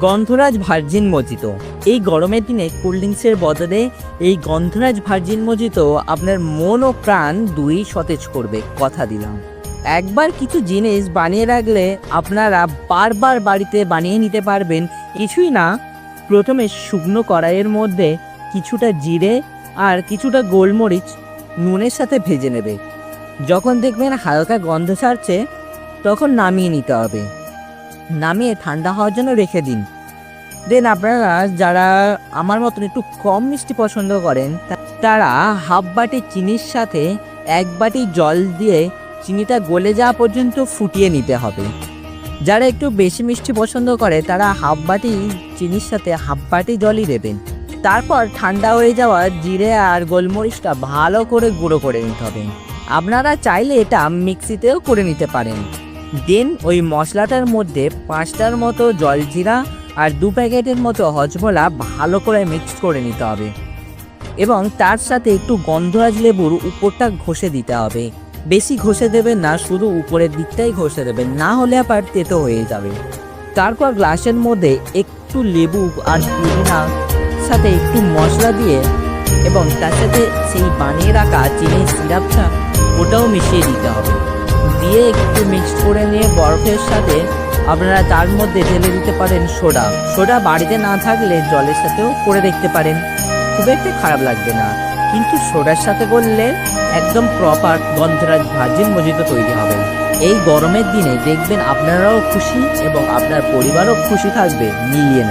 গন্ধরাজ virgin mojito. এই গরমের দিনে কোল্ড ড্রিঙ্কসের বদলে এই গন্ধরাজ ভার্জিন মজিত আপনার মন ও প্রাণ দুই সতেজ করবে, কথা দিলাম। একবার কিছু জিনিস বানিয়ে রাখলে আপনারা বারবার বাড়িতে বানিয়ে নিতে পারবেন, কিছুই না। প্রথমে শুকনো কড়াইয়ের মধ্যে কিছুটা জিরে আর কিছুটা গোলমরিচ নুনের সাথে ভেজে নেবে। যখন দেখবেন হালকা গন্ধ ছাড়ছে, তখন নামিয়ে নিতে হবে। নামিয়ে ঠান্ডা হওয়ার জন্য রেখে দিন। দেন আপনারা যারা আমার মতন একটু কম মিষ্টি পছন্দ করেন, তারা হাফ বাটি চিনির সাথে এক বাটি জল দিয়ে চিনিটা গলে যাওয়া পর্যন্ত ফুটিয়ে নিতে হবে। যারা একটু বেশি মিষ্টি পছন্দ করে, তারা হাফ বাটি চিনির সাথে হাফ বাটি জলই দেবেন। তারপর ঠান্ডা হয়ে যাওয়া জিরে আর গোলমরিচটা ভালো করে গুঁড়ো করে নিতে হবে। আপনারা চাইলে এটা মিক্সিতেও করে নিতে পারেন। দেন ওই মশলাটার মধ্যে পাঁচটার মতো জলজিরা আর দু প্যাকেটের মতো হজমোলা ভালো করে মিক্স করে নিতে হবে। এবং তার সাথে একটু গন্ধরাজ লেবুর উপরটা ঘষে দিতে হবে। বেশি ঘষে দেবেন না, শুধু উপরের দিকটাই ঘষে দেবেন, না হলে আবার তেতো হয়ে যাবে। তারপর গ্লাসের মধ্যে একটু লেবু আর পুদিনা, সাথে একটু মশলা দিয়ে এবং তার সাথে সেই বানিয়ে রাখা চিনির সিরাপটা ওটাও মিশিয়ে দিতে হবে। দিয়ে একটু মিক্স করে নিয়ে বরফের সাথে আপনারা তার মধ্যে ঢেলে দিতে পারেন সোডা। সোডা বাড়িতে না থাকলে জলের সাথেও করে দেখতে পারেন। খুব একটা খারাপ লাগবে না। কিন্তু সোডার সাথে করলে একদম প্রপার গন্ধরাজ ভার্জিন মজিতো তৈরি হবে। এই গরমের দিনে দেখবেন আপনারাও খুশি এবং আপনার পরিবারও খুশি থাকবে মিলিয়ে